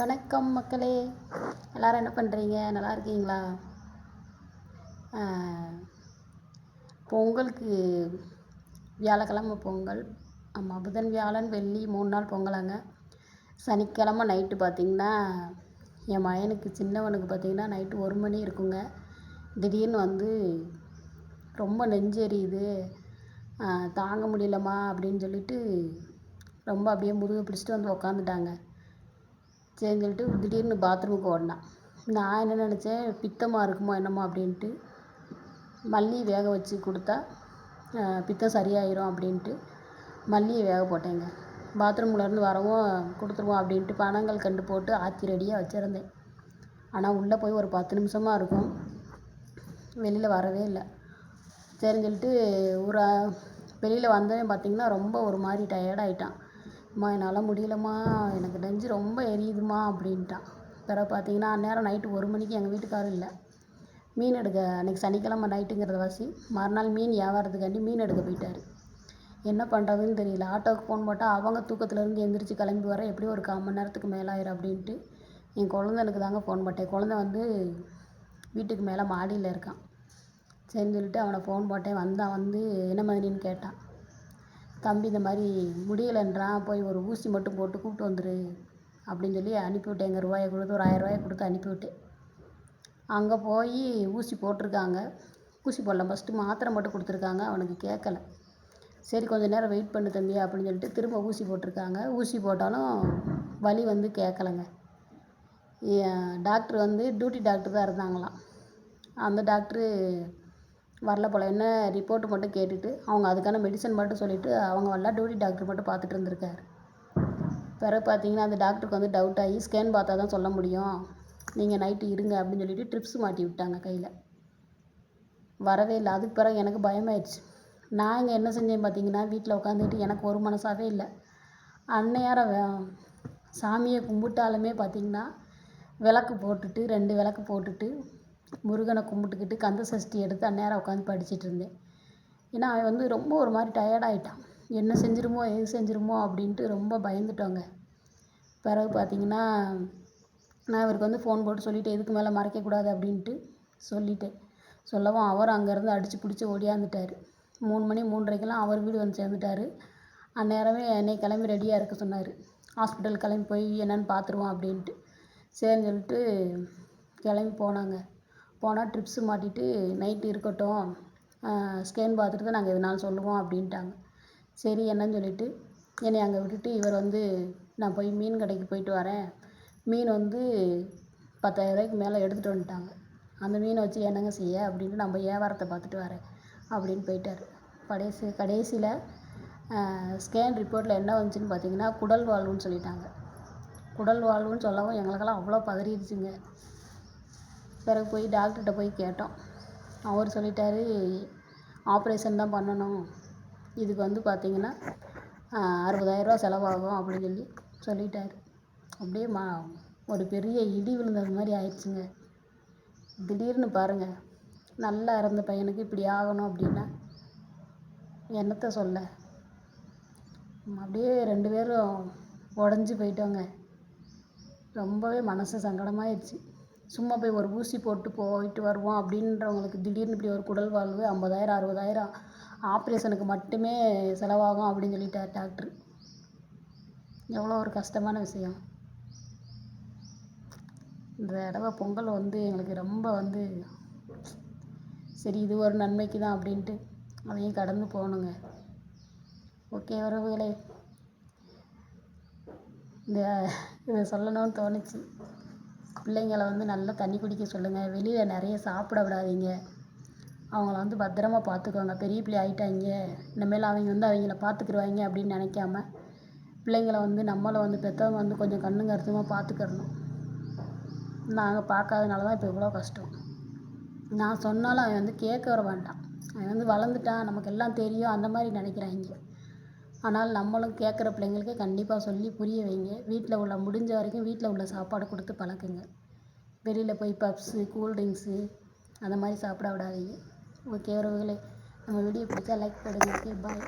வணக்கம் மக்களே. எல்லோரும் என்ன பண்ணுறீங்க நல்லா இருக்கீங்களா? பொங்கலுக்கு வியாழக்கிழமை பொங்கல் ஆமாம் புதன் வியாழன் வெள்ளி மூணு நாள் பொங்கலாங்க. சனிக்கிழமை நைட்டு பார்த்திங்கன்னா என் மகனுக்கு சின்னவனுக்கு பார்த்திங்கன்னா நைட்டு ஒரு மணி இருக்குங்க. திடீர்னு வந்து ரொம்ப நெஞ்சு எரியுது. தாங்க முடியலம்மா அப்படின்னு சொல்லிட்டு ரொம்ப அப்படியே முதுகு பிடிச்சிட்டு வந்து உக்காந்துட்டாங்க. சரின்னு சொல்லிட்டு திடீர்னு பாத்ரூமுக்கு ஓடினான் நான் என்ன நினச்சேன் பித்தமாக இருக்குமோ என்னமோ அப்படின்ட்டு மல்லி வேக வச்சு கொடுத்தா பித்தம் சரியாயிடும் அப்படின்ட்டு மல்லியை வேக போட்டேங்க. பாத்ரூம்லேருந்து வரவும் கொடுத்துருவோம் அப்படின்ட்டு பனங்கள் கண்டு போட்டு ஆற்றி ரெடியாக வச்சுருந்தேன். ஆனால் உள்ளே போய் ஒரு பத்து நிமிஷமாக இருக்கும். வெளியில் வரவே இல்லை. சரின்னு சொல்லிட்டு ஒரு வெளியில் வந்தவன் பார்த்திங்கன்னா ரொம்ப ஒரு மாதிரி டயர்டாயிட்டான் அம்மா என்னால் முடியலம்மா. எனக்கு நெஞ்சு ரொம்ப எரியுதும்மா அப்படின்ட்டான் பிறகு பார்த்தீங்கன்னா அந்நேரம் நைட்டு ஒரு மணிக்கு எங்கள் வீட்டுக்காரர் இல்லை. மீன் எடுக்க அன்றைக்கி சனிக்கிழம நைட்டுங்கிறத வாசி மறுநாள் மீன் வியாபாரத்துக்காண்டி மீன் எடுக்க போயிட்டார். என்ன பண்ணுறதுன்னு தெரியல. ஆட்டோவுக்கு ஃபோன் போட்டால் அவங்க தூக்கத்துலேருந்து எந்திரிச்சு கிளம்பி வர எப்படியும் ஒரு கால் மணி நேரத்துக்கு மேலே ஆயிரும் அப்படின்ட்டு என் குழந்தனுக்கு தாங்க ஃபோன் போட்டேன். குழந்த வந்து வீட்டுக்கு மேலே மாடியில் இருக்கான். சரின்னு சொல்லிட்டு அவனை ஃபோன் போட்டேன். வந்தான் வந்து என்ன மாதிரின்னு கேட்டான். தம்பி இந்த மாதிரி முடியலைன்றான் போய் ஒரு ஊசி மட்டும் போட்டு கூப்பிட்டு வந்துரு அப்படின்னு சொல்லி அனுப்பிவிட்டேங்க ரூபாயை கொடுத்து ஒரு ஆயிரம் ரூபாயை கொடுத்து அனுப்பிவிட்டேன் அங்கே போய் ஊசி போட்டிருக்காங்க. ஊசி போடல ஃபஸ்ட்டு மாத்திரை மட்டும் கொடுத்துருக்காங்க. அவனுக்கு கேட்கல. சரி கொஞ்சம் நேரம் வெயிட் பண்ணு தம்பி அப்படின்னு சொல்லிட்டு திரும்ப ஊசி போட்டிருக்காங்க. ஊசி போட்டாலும் வலி வந்து கேட்கலங்க. டாக்டர் வந்து டியூட்டி டாக்டர் தான் இருந்தாங்களாம். அந்த டாக்ட்ரு வரல போல். என்ன ரிப்போர்ட்டு மட்டும் கேட்டுட்டு அவங்க அதுக்கான மெடிசன் மட்டும் சொல்லிவிட்டு அவங்க வரலாம் டியூட்டி டாக்டர் மட்டும் பார்த்துட்டு இருந்திருக்காரு. பிறகு பார்த்தீங்கன்னா அந்த டாக்டருக்கு வந்து டவுட் ஆகி ஸ்கேன் பார்த்தா தான் சொல்ல முடியும். நீங்கள் நைட்டு இருங்க அப்படின்னு சொல்லிட்டு ட்ரிப்ஸ் மாட்டி விட்டாங்க கையில். வரவே இல்லை. அதுக்கு பிறகு எனக்கு பயமாயிடுச்சு. நான் இங்கே என்ன செஞ்சேன் பார்த்தீங்கன்னா வீட்டில் உட்காந்துட்டு எனக்கு ஒரு மனசாகவே இல்லை. அன்னையார சாமியை கும்பிட்டாலுமே பார்த்திங்கன்னா விளக்கு போட்டுட்டு ரெண்டு விளக்கு போட்டுட்டு முருகனை கும்பிட்டுக்கிட்டு கந்த சஷ்டி எடுத்து அந்நேரம் உட்காந்து படிச்சுட்டு இருந்தேன். ஏன்னா அவன் வந்து ரொம்ப ஒரு மாதிரி டயர்டாயிட்டான் என்ன செஞ்சிருமோ எது செஞ்சிருமோ அப்படின்ட்டு ரொம்ப பயந்துட்டோங்க. பிறகு பார்த்தீங்கன்னா நான் இவருக்கு வந்து ஃபோன் போட்டு சொல்லிவிட்டேன் இதுக்கு மேலே மறைக்கக்கூடாது அப்படின்ட்டு சொல்லிட்டேன். சொல்லவும் அவர் அங்கேருந்து அடித்து பிடிச்சி ஓடியாந்துட்டார். மூணு மணி மூன்றரைக்கெல்லாம் அவர் வீடு வந்து சேர்ந்துட்டார். அந்நேரமே என்னை கிளம்பி ரெடியாக இருக்க சொன்னார். ஹாஸ்பிட்டல் கிளம்பி போய் என்னென்னு பார்த்துருவோம் அப்படின்ட்டு. சரின்னு சொல்லிட்டு கிளம்பி போனாங்க. போனால் ட்ரிப்ஸு மாட்டிட்டு நைட்டு இருக்கட்டும் ஸ்கேன் பார்த்துட்டு தான் நாங்கள் எதுனாலும் சொல்லுவோம் அப்படின்ட்டாங்க. சரி என்னன்னு சொல்லிட்டு என்னை அங்கே விட்டுட்டு இவர் வந்து நான் போய் மீன் கடைக்கு போயிட்டு வரேன். மீன் வந்து பத்தாயிரரூவாய்க்கு மேலே எடுத்துகிட்டு வந்துட்டாங்க. அந்த மீனை வச்சு என்னங்க செய்ய அப்படின்ட்டு நம்ம வியாபாரத்தை பார்த்துட்டு வரேன் அப்படின்னு போயிட்டார். கடைசி கடைசியில் ஸ்கேன் ரிப்போர்ட்டில் என்ன வந்துச்சுன்னு பார்த்தீங்கன்னா குடல் வாழ்வுன்னு சொல்லிட்டாங்க. குடல் வாழ்வுன்னு சொல்லவும் எங்களுக்கெல்லாம் அவ்வளோ பதறிடுச்சுங்க. பிறகு போய் டாக்டர்கிட்ட போய் கேட்டோம். அவர் சொல்லிட்டாரு ஆப்ரேஷன் தான் பண்ணணும். இதுக்கு வந்து பார்த்திங்கன்னா அறுபதாயிரரூவா செலவாகும் அப்படின்னு சொல்லி சொல்லிட்டார். அப்படியே மா ஒரு பெரிய இடி விழுந்தது மாதிரி ஆயிடுச்சுங்க. திடீர்னு பாருங்கள் நல்லா இருந்த பையனுக்கு இப்படி ஆகணும் அப்படின்னா என்னத்தை சொல்ல? அப்படியே ரெண்டு பேரும் உடஞ்சி போயிட்டோங்க. ரொம்பவே மனசு சங்கடமாயிடுச்சு சும்மா போய் ஒரு ஊசி போட்டு போயிட்டு வருவோம் அப்படின்றவங்களுக்கு திடீர்னு இப்படி ஒரு குடல் வாழ்வு ஐம்பதாயிரம் அறுபதாயிரம் ஆப்ரேஷனுக்கு மட்டுமே செலவாகும் அப்படின்னு சொல்லிட்டார் டாக்ட்ரு. எவ்வளோ ஒரு கஷ்டமான விஷயம். இந்த தடவை பொங்கல் வந்து எங்களுக்கு ரொம்ப வந்து சரி இது ஒரு நன்மைக்கு தான் அப்படின்ட்டு அதையும் கடந்து போகணுங்க. ஓகே உறவுகளே. இந்த இதை சொல்லணும்னு தோணுச்சு. பிள்ளைங்கள வந்து நல்லா தண்ணி குடிக்க சொல்லுங்கள் வெளியில் நிறைய சாப்பிட விடாதீங்க. அவங்கள வந்து பத்திரமா பார்த்துக்கோங்க. பெரிய பிள்ளை ஆகிட்டாங்க இனிமேல் அவங்க வந்து அவங்கள பார்த்துக்கிருவாங்க அப்படின்னு நினைக்காம பிள்ளைங்கள வந்து நம்மளை வந்து பெற்றவங்க வந்து கொஞ்சம் கண்ணும் கருத்துமாக பார்த்துக்கிறணும் நாங்கள் பார்க்காதனால தான் இப்போ இவ்வளோ கஷ்டம். நான் சொன்னாலும் அவன் வந்து கேட்க வர வேண்டாம். அவன் வந்து வளர்ந்துட்டான். நமக்கு எல்லாம் தெரியும். அந்த மாதிரி நினைக்கிறாங்க. ஆனால் நம்மளும் கேட்குற பிள்ளைங்களுக்கு கண்டிப்பாக சொல்லி புரிய வைங்க. வீட்டில் உள்ள முடிஞ்ச வரைக்கும் வீட்டில் உள்ள சாப்பாடு கொடுத்து பழக்குங்க. வெளியில் போய் பப்ஸு கூல்ட்ரிங்க்ஸு அந்த மாதிரி சாப்பிட விடாதீங்க. ஓகே உறவுகளே நம்ம வீடியோ பிடிச்சா லைக் போடுங்க. Okay bye